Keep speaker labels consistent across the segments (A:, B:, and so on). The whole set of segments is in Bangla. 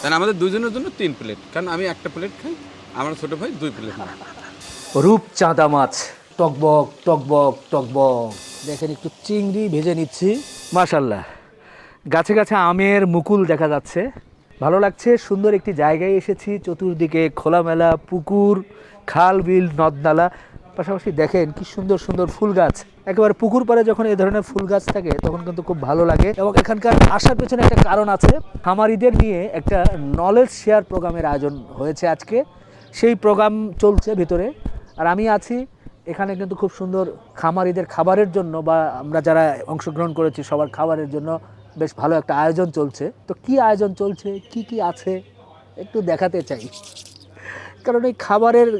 A: তাহলে আমাদের দুজনের জন্য তিন প্লেট। কারণ আমি একটা প্লেট খাই আমার ছোট ভাই দুই প্লেট
B: রূপ চাঁদা মাছ টকবক টকবক টকবক। দেখেন একটু চিংড়ি ভেজে নিচ্ছি। মাশাল্লাহ গাছে গাছে আমের মুকুল দেখা যাচ্ছে। ভালো লাগছে সুন্দর একটি জায়গায় এসেছি। চতুর্দিকে খোলামেলা পুকুর খাল বিল নদনালা পাশাপাশি দেখেন কি সুন্দর সুন্দর ফুল গাছ। একেবারে পুকুর পাড়ে যখন এই ধরনের ফুল গাছ থাকে, তখন কিন্তু খুব ভালো লাগে এবং এখানকার আসার পেছনে একটা কারণ আছে। খামারিদের নিয়ে একটা নলেজ শেয়ার প্রোগ্রামের আয়োজন হয়েছে আজকে। সেই প্রোগ্রাম চলছে ভিতরে। আর আমি আছি এখানে কিন্তু খুব সুন্দর খামারিদের খাবারের জন্য বা আমরা যারা অংশগ্রহণ করেছি সবার খাবারের জন্য বেশ ভালো একটা আয়োজন চলছে। তো কি আয়োজন চলছে? কি কি আছে? একটু দেখাতে চাই। কারণ এই খাবারের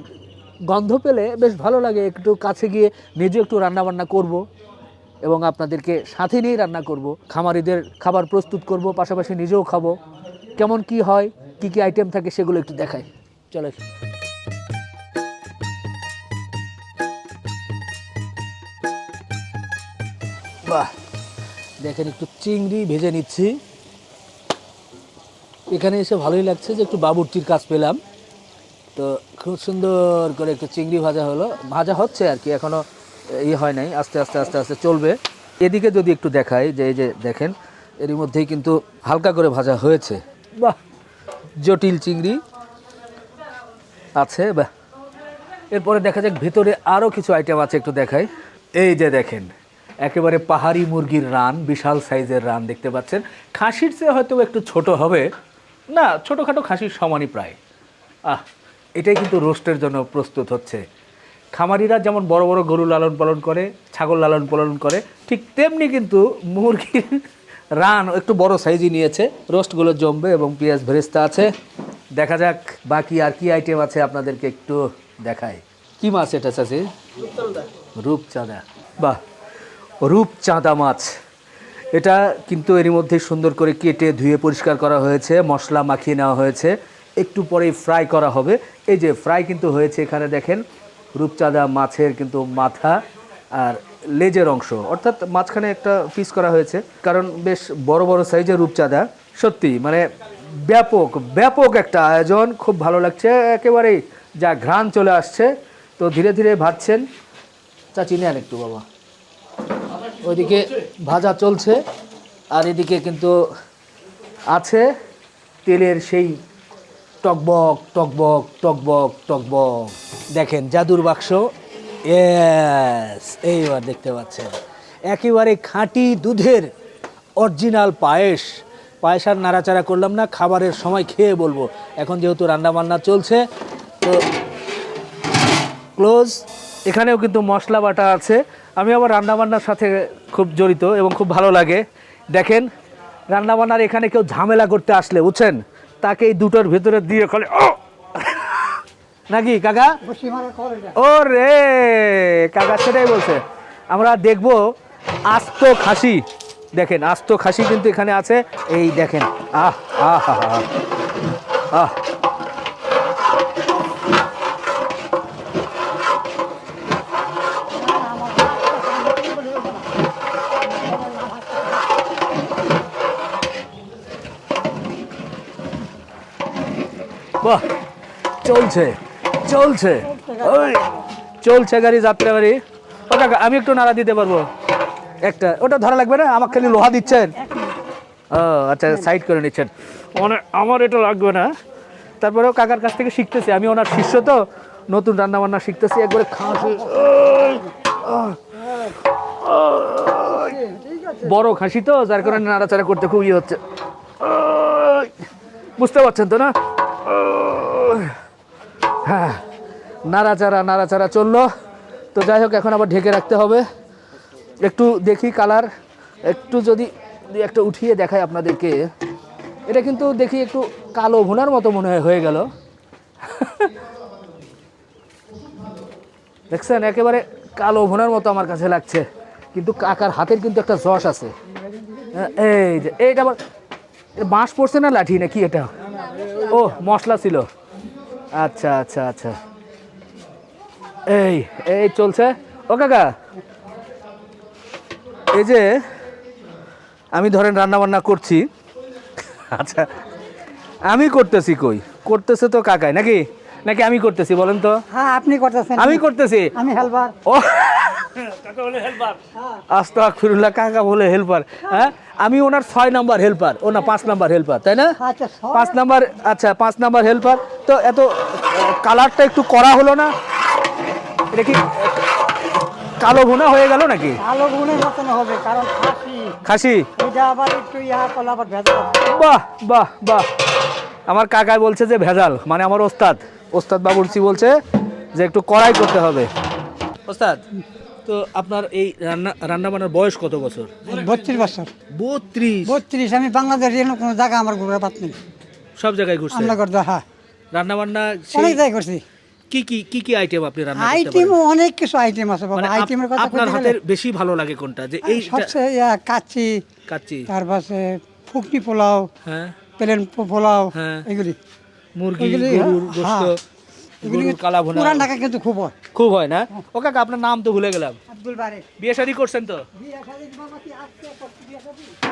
B: গন্ধ পেলে বেশ ভালো লাগে। একটু কাছে গিয়ে নিজে একটু রান্নাবান্না করব এবং আপনাদেরকে সাথে নিয়েই রান্না করব। খামারিদের খাবার প্রস্তুত করব, পাশাপাশি নিজেও খাব। কেমন কি হয়, কি কি আইটেম থাকে সেগুলো একটু দেখাই। চলে বাহ! দেখেন একটু চিংড়ি ভেজে নিচ্ছি। এখানে এসে ভালোই লাগছে যে একটু বাবুর্চির কাজ পেলাম। তো খুব সুন্দর করে একটু চিংড়ি ভাজা হলো। ভাজা হচ্ছে আর কি, এখনও ই হয় নাই, আস্তে আস্তে আস্তে আস্তে চলবে। এদিকে যদি একটু দেখাই, যে, এই যে দেখেন এরই মধ্যেই কিন্তু হালকা করে ভাজা হয়েছে। বাহ! জটিল চিংড়ি আছে, বাহ! এরপরে দেখা যাক, ভেতরে আরও কিছু আইটেম আছে, একটু দেখাই। এই যে দেখেন, একেবারে পাহাড়ি মুরগির রান, বিশাল সাইজের রান দেখতে পাচ্ছেন। খাসির চেয়ে হয়তো একটু ছোট হবে। না, ছোটোখাটো খাসির সমানই প্রায়। আহ! এটাই কিন্তু রোস্টের জন্য প্রস্তুত হচ্ছে। খামারিরা যেমন বড় বড় গরু লালন পালন করে, ছাগল লালন পালন করে, ঠিক তেমনি কিন্তু মুরগির রান একটু বড় সাইজই নিয়েছে। রোস্টগুলো জমবে এবং পেঁয়াজ ভেরেস্তা আছে। দেখা যাক বাকি আর কি আইটেম আছে আপনাদেরকে একটু দেখাই। কি মাছ এটা চাষি রূপচাঁদা। বাহ, রূপচাঁদা মাছ। এটা কিন্তু এরই মধ্যে সুন্দর করে কেটে ধুয়ে পরিষ্কার করা হয়েছে, মশলা মাখিয়ে নেওয়া হয়েছে। একটু পরেই ফ্রাই করা হবে। এই যে ফ্রাই কিন্তু হয়েছে এখানে দেখেন, রূপচাঁদা মাছের কিন্তু মাথা আর লেজের অংশ। অর্থাৎ মাঝখানে একটা পিস করা হয়েছে, কারণ বেশ বড় বড় সাইজের রূপচাঁদা। সত্যি মানে ব্যাপক ব্যাপক একটা আয়োজন, খুব ভালো লাগছে। একেবারেই যা ঘ্রাণ চলে আসছে। তো ধীরে ধীরে ভাজছেন। চাচি, নেন একটু বাবা। ওইদিকে ভাজা চলছে, আর এদিকে কিন্তু আছে তেলের সেই টকবক টকবক টকবক টকবক দেখেন, জাদুর বাক্স। এস এইবার দেখতে পাচ্ছেন। একেবারে খাঁটি দুধের অরিজিনাল পায়েস। পায়েস আর নাড়াচাড়া করলাম না, খাবারের সময় খেয়ে বলব। এখন যেহেতু রান্না বান্না চলছে, তো ক্লোজ এখানেও কিন্তু মশলা বাটা আছে। আমি আবার রান্নাবান্নার সাথে খুব জড়িত এবং খুব ভালো লাগে। দেখেন, রান্নাবান্নার এখানে কেউ ঝামেলা করতে আসলে, বুঝছেন? তাকে এই দুটোর ভেতরে দিয়ে খলে। ও! নাকি, কাকা? ও রে কাকা সেটাই বলছে। আমরা দেখব আস্ত খাসি। দেখেন, আস্ত খাসি কিন্তু এখানে আছে। এই দেখেন আহ আহ আহ আহ। বাহ, চলছে চলছে। ওই, চলছে গাড়ি, যাত্রা গাড়ি। ও কাকা, আমি একটু নাড়া দিতে পারব? একটা, ওটা ধরা লাগবে না? আমাকে খালি লোহা দিচ্ছেন? ও আচ্ছা সাইড করে নিচ্ছেন। মানে আমার এটা লাগবে না। তারপরেও কাকার কাছ থেকে শিখতেছি। আমি ওনার শিষ্য তো। নতুন রান্না বান্না শিখতেছি। একবারে খাসি। বড় খাসি তো, যার কারণে নাড়াচাড়া করতে খুব ইয়ে হচ্ছে। বুঝতে পারছেন তো না। হ্যাঁ নাড়াচাড়া নাড়াচাড়া চলল। তো যাই হোক এখন আবার ঢেকে রাখতে হবে। একটু দেখি কালার একটু যদি একটা উঠিয়ে দেখাই আপনাদেরকে। এটা কিন্তু দেখি একটু কালো ভুনার মতো মনে হয় হয়ে গেল। দেখছেন? একেবারে কালো ভুনার মতো আমার কাছে লাগছে। কিন্তু কাকার হাতের কিন্তু একটা যশ আছে। হ্যাঁ, এই যে এইটা আবার বাঁশ পড়ছে না লাঠি না কি এটা? ও মশলা ছিল। আচ্ছা আচ্ছা আচ্ছা। এই এই চলছে? ও কাকা এই যে আমি ধরেন রান্না বান্না করছি। আচ্ছা আমি করতেছি কই? করতেছে তো কাকাই নাকি? নাকি আমি করতেছি বলেন তো।
C: হ্যাঁ আপনি করতেছেন।
B: আমি করতেছি।
C: আমি হেল্পার
B: ও আস্তাগফিরুল্লাহ কাকা বলে হেল্পার হ্যাঁ? আমি ওনার ছয় নাম্বার হেল্পার ও না পাঁচ নাম্বার হেল্পার তাই না?
C: আচ্ছা
B: পাঁচ নাম্বার আচ্ছা পাঁচ নাম্বার হেল্পার তো এত কালারটা একটু করা হলো না? এটা কি কালো ভুনা হয়ে গেল নাকি?
C: আলো গুণের মতন হবে কারণ খাসি।
B: খাসি?
C: এটা আবার একটু ইয়া করলে আবার ভেজাল।
B: বাহ বাহ বাহ। আমার কাকা বলছে যে ভেজাল মানে আমার ওস্তাদ। ওস্তাদ বাবুরচি বলছে যে একটু কড়াই করতে হবে। ওস্তাদ তো আপনার এই রান্না রান্না বান্নার বয়স কত বছর?
C: বত্রিশ বছর।
B: বত্রিশ?
C: বত্রিশ আমি বাংলাদেশের এরকম কোনো জায়গা আমার ঘুরে পাত নেই।
B: সব জায়গায় ঘুরছে
C: আমরা করতে হ্যাঁ।
B: রান্না বান্না
C: অনেক জায়গায় করছি
B: কি কি কি কি আইটেম আপনি রান্না করতে
C: আইটেম অনেক কিছু আইটেম আছে বাবা।
B: মানে
C: আইটেমের কথা
B: আপনার হাতের বেশি ভালো লাগে কোনটা? যে এই
C: সবচেয়ে কাচ্চি
B: কাচ্চি।
C: তারপরে ফুকনি পোলাও
B: হ্যাঁ।
C: প্লেন পোলাও
B: হ্যাঁ।
C: এগুলি।
B: মুরগি গরুর
C: হ্যাঁ, এগুলি
B: গরুর কালা ভুনা
C: পুরান ঢাকা কিন্তু খুব হয়।
B: খুব হয় না? ও কাকা আপনার নাম তো ভুলে গেলাম।
C: আব্দুল বারে
B: বিয়ে শাদী করছেন তো?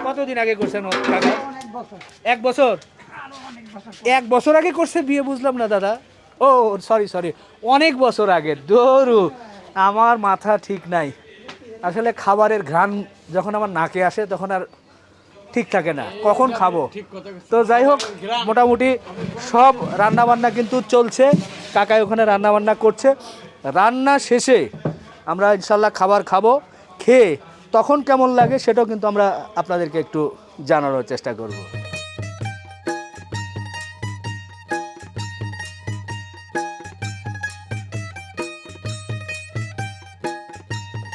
B: কতদিন আগে করছেন ও কাকা?
C: অনেক বছর।
B: এক বছর? এক বছর আগে করছে বিয়ে বুঝলাম না দাদা। ও সরি সরি। অনেক বছর আগে। দৌড়ু আমার মাথা ঠিক নাই। আসলে খাবারের ঘ্রাণ যখন আমার নাকে আসে তখন আর ঠিক থাকে না। কখন খাব? তো যাই হোক, মোটামুটি সব রান্না বান্না কিন্তু চলছে। কাকাই ওখানে রান্না বান্না করছে। রান্না শেষে আমরা ইনশাল্লাহ খাবার খাব, খেয়ে তখন কেমন লাগে সেটাও কিন্তু আমরা আপনাদেরকে একটু জানানোর চেষ্টা করব।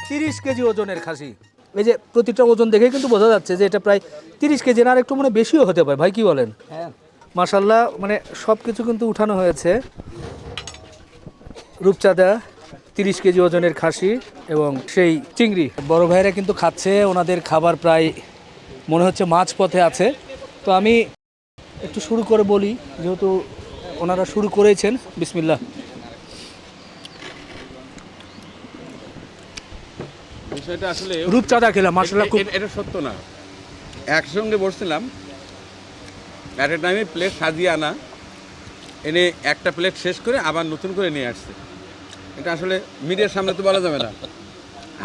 B: তিরিশ কেজি ওজনের খাসি। এই যে প্রতিটা ওজন দেখে কিন্তু বোঝা যাচ্ছে যে এটা প্রায় তিরিশ কেজি না আর একটু মানে বেশিও হতে পারে। ভাই কি বলেন?
C: হ্যাঁ।
B: মাসাল্লাহ মানে সব কিছু কিন্তু উঠানো হয়েছে। রূপচাঁদা তিরিশ কেজি ওজনের খাসি এবং সেই চিংড়ি। বড় ভাইরা কিন্তু খাচ্ছে ওনাদের খাবার প্রায় মনে হচ্ছে মাছ পথে আছে। তো আমি একটু শুরু করে বলি যেহেতু ওনারা শুরু করেছেন বিসমিল্লাহ।
A: বিষয়টা আসলে
B: রূপচাঁদা খেলাম মাসাল্লাহ খুব
A: এটা সত্য না। একসঙ্গে বসছিলাম অ্যাট এ টাইমে প্লেট সাজিয়ে আনা এনে একটা প্লেট শেষ করে আবার নতুন করে নিয়ে আসছে। এটা আসলে মিডিয়ার সামনে তো বলা যাবে না।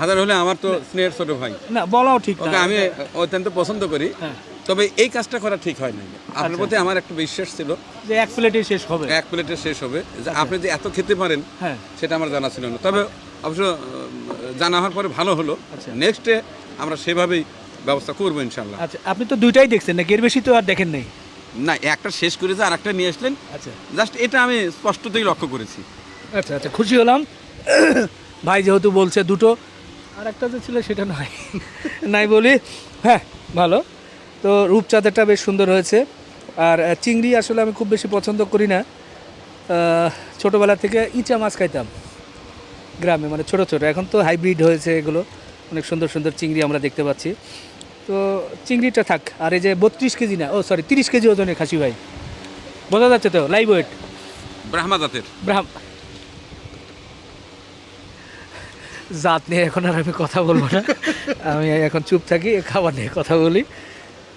A: হাজার হলে আমার তো স্নেহের ছোট ভাই।
B: না বলাও ঠিক
A: ওকে আমি অত্যন্ত পছন্দ করি।
B: হ্যাঁ।
A: তবে এই কাজটা করা ঠিক হয় না আপনার প্রতি আমার একটা বিশ্বাস ছিল
B: যে এক প্লেটে শেষ হবে।
A: এক প্লেটে শেষ হবে। যে আপনি যে এত খেতে পারেন
B: হ্যাঁ।
A: সেটা আমার জানা ছিল না। তবে অবশ্য জানা হওয়ার পরে ভালো হলো।
B: আচ্ছা।
A: নেক্সটে আমরা সেভাবেই ব্যবস্থা করব ইনশাল্লাহ
B: আচ্ছা আপনি তো দুইটাই দেখছেন না এর বেশি তো আর দেখেন নাই?
A: না একটা শেষ করেছে আর একটা নিয়ে আসলেন।
B: আচ্ছা।
A: জাস্ট এটা আমি স্পষ্টতই লক্ষ্য করেছি।
B: আচ্ছা আচ্ছা খুশি হলাম। ভাই যেহেতু বলছে দুটো আর একটা যে ছিল সেটা নাই। নাই বলি? হ্যাঁ ভালো। তো রূপচাঁদেরটা বেশ সুন্দর হয়েছে। আর চিংড়ি আসলে আমি খুব বেশি পছন্দ করি না। ছোটোবেলা থেকে ইচা মাছ খাইতাম। গ্রামে মানে ছোট ছোট। এখন তো হাইব্রিড হয়েছে এগুলো। অনেক সুন্দর সুন্দর চিংড়ি আমরা দেখতে পাচ্ছি। তো চিংড়িটা থাক আর এই যে বত্রিশ কেজি না ও সরি তিরিশ কেজি ওজনের খাসি ভাই। বোঝা যাচ্ছে তো? লাইভ ওয়েট
A: ব্রাহ্মা জাতের।
B: ব্রাহ্ম জাত নিয়ে এখন আর আমি কথা বলব না। আমি এখন চুপ থাকি খাবার নিয়ে কথা বলি।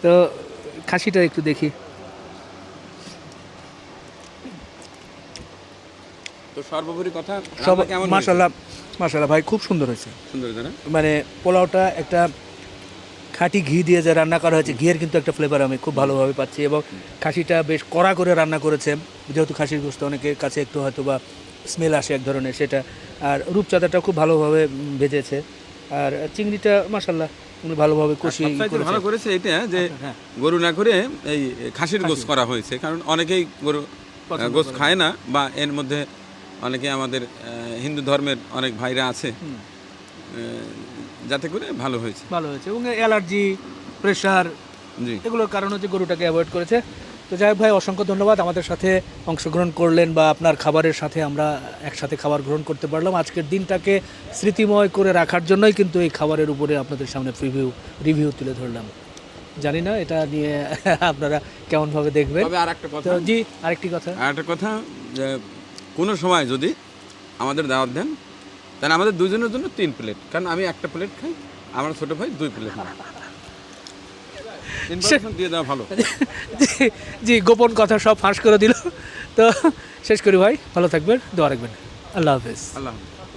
B: তো খাসিটা একটু দেখি।
A: সর্বোপরি কথা
B: মাসাল্লাহ মাসাল্লাহ ভাই খুব সুন্দর হয়েছে?
A: সুন্দর
B: মানে পোলাওটা একটা খাঁটি ঘি দিয়ে যে রান্না করা হয়েছে ঘিয়ের কিন্তু একটা ফ্লেভার আমি খুব ভালোভাবে পাচ্ছি এবং খাসিটা বেশ কড়া করে রান্না করেছে। যেহেতু খাসির গোস্ত অনেকের কাছে একটু হয়তো বা স্মেল আসে এক ধরনের সেটা। আর রূপচাঁদাটা খুব ভালোভাবে ভেজেছে। আর চিংড়িটা মাসাল্লাহ উনি ভালোভাবে কষিয়ে
A: ভালো
B: করেছে
A: এটা যে
B: হ্যাঁ।
A: গরু না করে এই খাসির গোস করা হয়েছে কারণ অনেকেই গরু গোস খায় না বা এর মধ্যে অনেকে আমাদের হিন্দু ধর্মের অনেক ভাইরা আছে যাতে করে ভালো হয়েছে।
B: ভালো হয়েছে এবং অ্যালার্জি প্রেশার
A: জি।
B: এগুলোর কারণ হচ্ছে গরুটাকে অ্যাভয়েড করেছে। তো যাই ভাই অসংখ্য ধন্যবাদ। আমাদের সাথে অংশগ্রহণ করলেন বা আপনার খাবারের সাথে আমরা একসাথে খাবার গ্রহণ করতে পারলাম। আজকের দিনটাকে স্মৃতিময় করে রাখার জন্যই কিন্তু এই খাবারের উপরে আপনাদের সামনে রিভিউ রিভিউ তুলে ধরলাম। জানি না এটা নিয়ে আপনারা কেমনভাবে দেখবেন। জি আরেকটি কথা।
A: আরেকটা কথা কোনো সময় যদি আমাদের দাওয়াত দেন তাহলে আমাদের দুজনের জন্য তিন প্লেট। কারণ আমি একটা প্লেট খাই আমার ছোট ভাই দুই প্লেট খাই দিয়ে দেওয়া ভালো।
B: জি জি গোপন কথা সব ফাঁস করে দিল। তো শেষ করি ভাই ভালো থাকবেন দোয়া রাখবেন। আল্লাহ হাফিজ।
A: আল্লাহ হাফেজ।